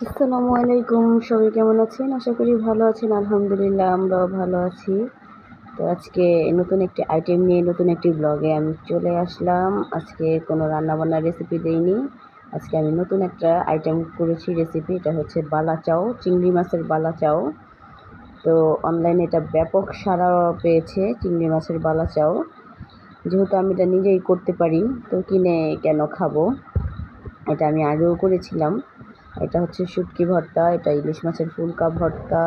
আসসালামু আলাইকুম, সবাই কেমন আছেন? আশা করি ভালো আছেন, আলহামদুলিল্লাহ আমরাও ভালো আছি। তো আজকে নতুন একটি আইটেম নিয়ে, নতুন একটি ব্লগে আমি চলে আসলাম। আজকে কোনো রান্নাবান্নার রেসিপি দেইনি। আজকে আমি নতুন একটা আইটেম করেছি রেসিপি এটা হচ্ছে বালা চাও, চিংড়ি মাছের বালা চাও। তো অনলাইনে এটা ব্যাপক সাড়া পেয়েছে চিংড়ি মাছের বালা চাও। যেহেতু আমি এটা নিজেই করতে পারি, তো কিনে কেন খাব? এটা আমি আগেও করেছিলাম। এটা হচ্ছে শুটকি ভর্তা, এটা ইলিশ মাছের ফুলকা ভর্তা,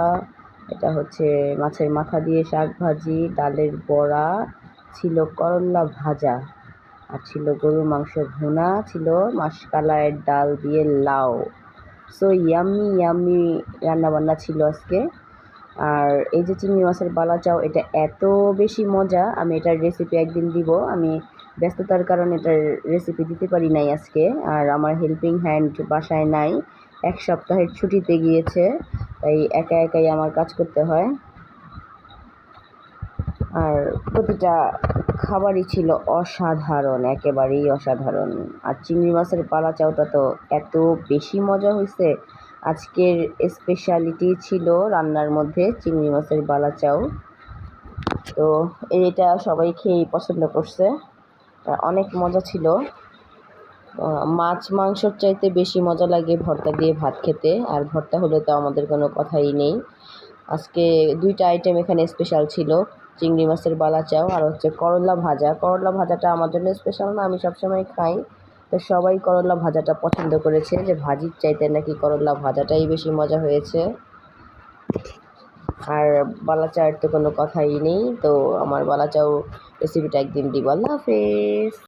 এটা হচ্ছে মাছের মাথা দিয়ে শাক ভাজি, ডালের বড়া, ছিল করল্লা ভাজা আর ছিল গরুর মাংস ভুনা, ছিল মাসকালাইয়ের ডাল দিয়ে লাউ। সো ইয়াম্মি ইয়াম্মি রান্নাবান্না ছিল আজকে। আর এই যে চিংড়ি মাছের বালা চাও এটা এত বেশি মজা, আমি এটার রেসিপি একদিন দিব। আমি ব্যস্ততার কারণে এটার রেসিপি দিতে পারি নাই আজকে, আর আমার হেল্পিং হ্যান্ড বাসায় নাই। এক সপ্তাহের ছুটিতে গিয়েছে, তাই একা একাই আমার কাজ করতে হয়। আর প্রতিটা খাবারই ছিল অসাধারণ, একেবারেই অসাধারণ। আর চিংড়ি মাছের পালা চাউটা তো এত বেশি মজা হয়েছে আজকের স্পেশালিটি ছিল রান্নার মধ্যে চিংড়ি মাছের বালা চাউ। তো এটা সবাই খেয়েই পছন্দ করছে। অনেক মজা ছিল। মাছ মাংসর চাইতে বেশি মজা লাগে ভর্তা দিয়ে ভাত খেতে, আর ভর্তা হলে তো আমাদের কোনো কথাই নেই। আজকে দুইটা আইটেম এখানে স্পেশাল ছিল, চিংড়ি মাছের বালা চাও আর হচ্ছে করলা ভাজা। করলা ভাজাটা আমার জন্য স্পেশাল না, আমি সবসময় খাই। তো সবাই করলা ভাজাটা পছন্দ করেছে, যে ভাজির চাইতে নাকি করলা ভাজাটাই বেশি মজা হয়েছে। আর বালা চায়ের তো কোনো কথাই নেই, তো আমার বালা চাও রেসিপিটা একদিন দিব। আল্লাহ হাফেজ।